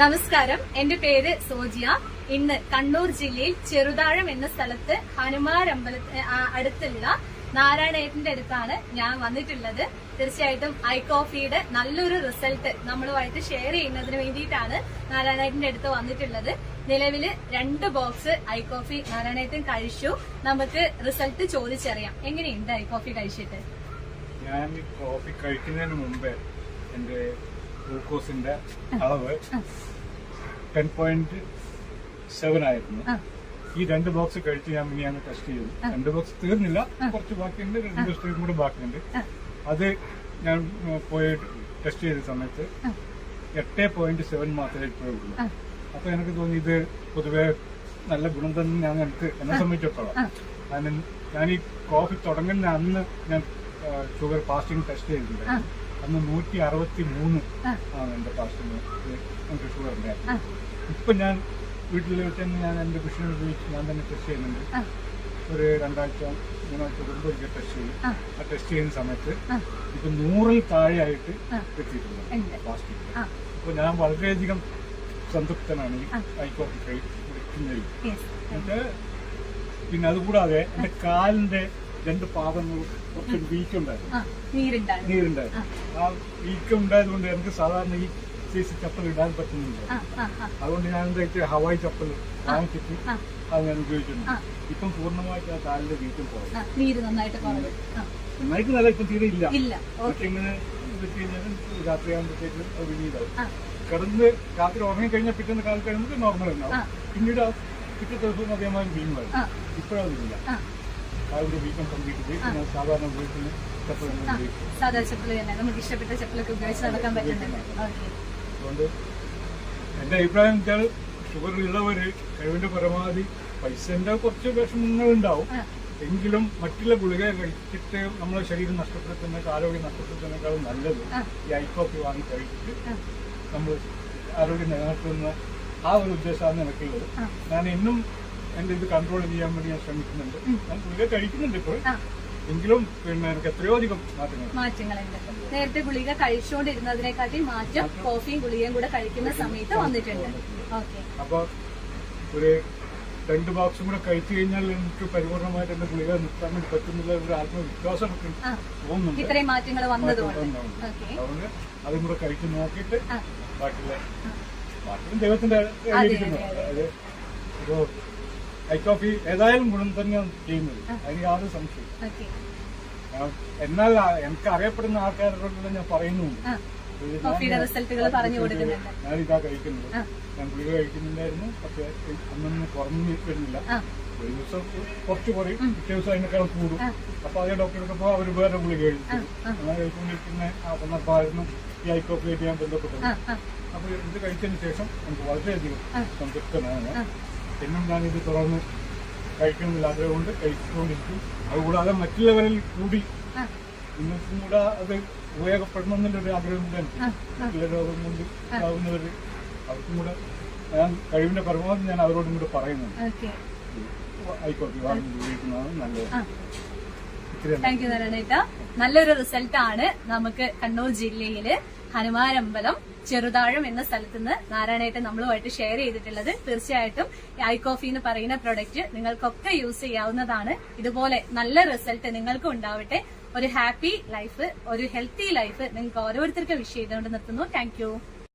നമസ്കാരം. എന്റെ പേര് സോജിയ. ഇന്ന് കണ്ണൂർ ജില്ലയിൽ ചെറുതാഴം എന്ന സ്ഥലത്ത് ഹനുമാൻ അമ്പലത്തിന് അടുത്തുള്ള നാരായണേട്ടന്റെ അടുത്താണ് ഞാൻ വന്നിട്ടുള്ളത്. തീർച്ചയായിട്ടും ഐ കോഫിയുടെ നല്ലൊരു റിസൾട്ട് നമ്മളുമായിട്ട് ഷെയർ ചെയ്യുന്നതിന് വേണ്ടിയിട്ടാണ് നാരായണേട്ടന്റെ അടുത്ത് വന്നിട്ടുള്ളത്. നിലവിൽ രണ്ട് ബോക്സ് ഐ കോഫി നാരായണേട്ടൻ കഴിച്ചു. നമുക്ക് റിസൾട്ട് ചോദിച്ചറിയാം. എങ്ങനെയുണ്ട് ഐ കോഫി കഴിച്ചിട്ട്? ഞാൻ കോഫി കഴിക്കുന്നതിന് മുമ്പേ എന്റെ ഗ്ലൂക്കോസിന്റെ അളവ് ടെൻ പോയിന്റ് സെവൻ ആയിരുന്നു. ഈ രണ്ട് ബോക്സ് കഴിച്ച് ഞാൻ മിനിയാണ് ടെസ്റ്റ് ചെയ്തു രണ്ട് ബോക്സ് തീർന്നില്ല. കുറച്ച് ബാക്കിയുണ്ട് രണ്ട് ദിവസത്തേക്കും കൂടെ ബാക്കിയുണ്ട്. അത് ഞാൻ പോയി ടെസ്റ്റ് ചെയ്ത സമയത്ത് എട്ട് പോയിന്റ് സെവൻ മാത്രമേ ഇപ്പോഴും ഉള്ളൂ. ആ. അപ്പൊ എനിക്ക് തോന്നി ഇത് പൊതുവെ നല്ല ഗുണം തന്നെ ഞാൻ എനിക്ക് എന്നെ സംബന്ധിച്ചിടത്തോളം. ഞാൻ ഈ കോഫി തുടങ്ങുന്ന അന്ന് ഞാൻ ഷുഗർ ഫാസ്റ്റിംഗ് ടെസ്റ്റ് ചെയ്തിട്ടുണ്ട് അന്ന് നൂറ്റി അറുപത്തി മൂന്ന് ആണ് എന്റെ ഫാസ്റ്റിംഗ് എനിക്ക് ഷുഗർ. ഉണ്ടായിരുന്നു. ഇപ്പൊ ഞാൻ വീട്ടിൽ വെച്ച് തന്നെ ഞാൻ എന്റെ മെഷീൻ ഉപയോഗിച്ച് ഞാൻ തന്നെ ടെസ്റ്റ് ചെയ്യുന്നുണ്ട്. ഒരു രണ്ടാഴ്ച മൂന്നാഴ്ച കൂടുമ്പോൾ ഒരിക്കൽ ടെസ്റ്റ് ചെയ്യും. ആ. ടെസ്റ്റ് ചെയ്യുന്ന സമയത്ത്. ഇപ്പൊ നൂറിൽ താഴെയായിട്ട് ആയിട്ട് എത്തിയിട്ടുണ്ട് ആ. അപ്പൊ ഞാൻ വളരെയധികം സംതൃപ്തനാണ് ഈ ആ. ഐ കോഫി കഴിക്കുന്നതിൽ എന്നിട്ട് പിന്നെ അതുകൂടാതെ എന്റെ കാലിന്റെ രണ്ട് പാദങ്ങളും കുറച്ചൊരു വീക്കുണ്ടായിരുന്നു ആ നീരുണ്ടായിരുന്നു. ആ. വീക്ക് ഉണ്ടായത് കൊണ്ട് എനിക്ക് സാധാരണ ഈ സൈസ് ചപ്പൽ ഇടാൻ പറ്റുന്നില്ല. അതുകൊണ്ട് ഞാൻ എന്താ ഹവായി ചപ്പൽ വാങ്ങിച്ചിട്ട്. അത് ഞാൻ ഉപയോഗിച്ചിട്ടുണ്ട്. ഇപ്പം പൂർണമായിട്ട് ആ കാലിന്റെ വീക്കം കുറവ്. നന്നായിട്ട് നല്ല ഇപ്പം തീരെ ഇല്ല. പക്ഷെ ഇങ്ങനെ വെച്ച് കഴിഞ്ഞാൽ രാത്രിയാകുമ്പോഴത്തേക്കും അത് കിടന്ന് രാത്രി ഉറങ്ങി കഴിഞ്ഞാൽ പിറ്റേന്ന് കാലത്ത് കഴിയുമ്പോൾ നോർമൽ. ഉണ്ടാവും പിന്നീട് ആ പിറ്റേ ദിവസവും അതേമാതിരി വീണ്ടും. ഇപ്പോഴതില്ല. സാധാ ചെപ്പൽ തന്നെ. നമുക്ക് ഇഷ്ടപ്പെട്ട ചെപ്പലൊക്കെ ഉപയോഗിച്ച് നടക്കാൻ പറ്റുന്നുണ്ട്. ഓക്കെ. അതുകൊണ്ട് എന്റെ അഭിപ്രായം വെച്ചാൽ ഷുഗർ ഉള്ളവര് കഴിവിന്റെ പരമാവധി പൈസന്റെ കുറച്ച് വിഷമങ്ങൾ ഉണ്ടാവും. എങ്കിലും മറ്റുള്ള ഗുളിക കഴിച്ചിട്ട് നമ്മളെ ശരീരം നഷ്ടപ്പെടുത്തുന്ന ആരോഗ്യം നഷ്ടപ്പെടുത്തുന്നതിനേക്കാളും നല്ലത്. ഈ ഐക്കോപ്പി വാങ്ങി കഴിച്ചിട്ട് നമ്മൾ ആരോഗ്യം നിലനിർത്തുന്ന ആ ഒരു ഉദ്ദേശമാണ് എനിക്കുള്ളത്. ഞാൻ ഇന്നും എന്റെ ഇത് കൺട്രോൾ ചെയ്യാൻ വേണ്ടി ഞാൻ ശ്രമിക്കുന്നുണ്ട്. ഞാൻ ഗുളിക കഴിക്കുന്നുണ്ട് ഇപ്പോൾ. എങ്കിലും പിന്നെ എനിക്ക് എത്രയോ അധികം മാറ്റങ്ങൾ. മാറ്റങ്ങളുണ്ട്. നേരത്തെ ഗുളിക കഴിച്ചുകൊണ്ടിരുന്നതിനെക്കാട്ടി മാറ്റം കോഫിയും ഗുളികയും കൂടെ കഴിക്കുന്ന സമയത്ത് വന്നിട്ടുണ്ട്. ഓക്കെ. അപ്പൊ ഒരു രണ്ട് ബോക്സും കൂടെ കഴിച്ചു കഴിഞ്ഞാൽ എനിക്ക് പരിപൂർണമായിട്ട് എന്റെ ഗുളിക നിർത്താൻ വേണ്ടി പറ്റുന്നില്ല ഒരു ആത്മവിശ്വാസം തോന്നുന്നുണ്ട്. ഇത്രയും മാറ്റങ്ങൾ വന്നതുകൊണ്ട്. അതുകൊണ്ട് അതും കൂടെ കഴിച്ചു നോക്കിയിട്ട് ബാക്കിയുള്ള ബാക്കിയും ദൈവത്തിന്റെ. അതായത് ഇപ്പോ ഐ കോഫി ഏതായാലും ഗുണം തന്നെയാണ് ചെയ്യുന്നത്. അതിന് യാതൊരു സംശയം എന്നാൽ എനിക്ക് അറിയപ്പെടുന്ന ആൾക്കാരോട് ഞാൻ പറയുന്നുണ്ട്. ഞാൻ- ഇതാ കഴിക്കുന്നത്. ഞാൻ ഗുളിക കഴിക്കുന്നുണ്ടായിരുന്നു. പക്ഷെ അന്നൊന്നും കുറഞ്ഞു വരുന്നില്ല. ഒരു ദിവസം കുറച്ച് കുറയും. പിറ്റേ ദിവസം അതിനേക്കാൾ കൂടും. അപ്പൊ അതേ പോ അവർ വേറെ ഗുളിക കഴിച്ചു. അങ്ങനെ കഴിച്ചുകൊണ്ടിരിക്കുന്ന ആ സന്ദർഭമായിരുന്നു ഈ ഐക്കോപ്പേറ്റ് ഞാൻ ബന്ധപ്പെട്ടത്. അപ്പൊ ഇത് കഴിച്ചതിന് ശേഷം എനിക്ക് വളരെയധികം സംതൃപ്തനാണ്. എന്നും ഞാൻ ഇത് തുടർന്ന് കഴിക്കണമെന്നില്ല. ആഗ്രഹമുണ്ട് കഴിച്ചുകൊണ്ടിരിക്കും. അതുകൂടാതെ മറ്റുള്ളവരിൽ കൂടി ഇന്നും നിങ്ങൾക്കും കൂടെ അത് ഉപയോഗപ്പെടണമെന്നുള്ളൊരു ഒരു ആഗ്രഹം ആ, മറ്റുള്ള രോഗം കൊണ്ട് ആവുന്നവര് അവർക്കും കൂടെ ഞാൻ കഴിവിന്റെ പരമാവധി ഞാൻ അവരോടും കൂടെ പറയുന്നുണ്ട്. ആയിക്കോട്ടെ വാങ്ങി ഉപയോഗിക്കുന്നതാണ് നല്ലത്. താങ്ക് യു നല്ലൊരു റിസൾട്ട് ആണ് നമുക്ക് കണ്ണൂർ ജില്ലയിൽ ഹനുമാനമ്പലം ചെറുതാഴം എന്ന സ്ഥലത്ത് നിന്ന് നാരായണേട്ടൻ നമ്മളുമായിട്ട് ഷെയർ ചെയ്തിട്ടുള്ളത്. തീർച്ചയായിട്ടും ഐ കോഫി എന്ന് പറയുന്ന പ്രൊഡക്റ്റ് നിങ്ങൾക്കൊക്കെ യൂസ് ചെയ്യാവുന്നതാണ്. ഇതുപോലെ നല്ല റിസൾട്ട് നിങ്ങൾക്കും ഉണ്ടാവട്ടെ. ഒരു ഹാപ്പി ലൈഫ് ഒരു ഹെൽത്തി ലൈഫ് നിങ്ങൾക്ക് ഓരോരുത്തർക്കും വിഷ് ചെയ്തുകൊണ്ട് നിർത്തുന്നു. താങ്ക്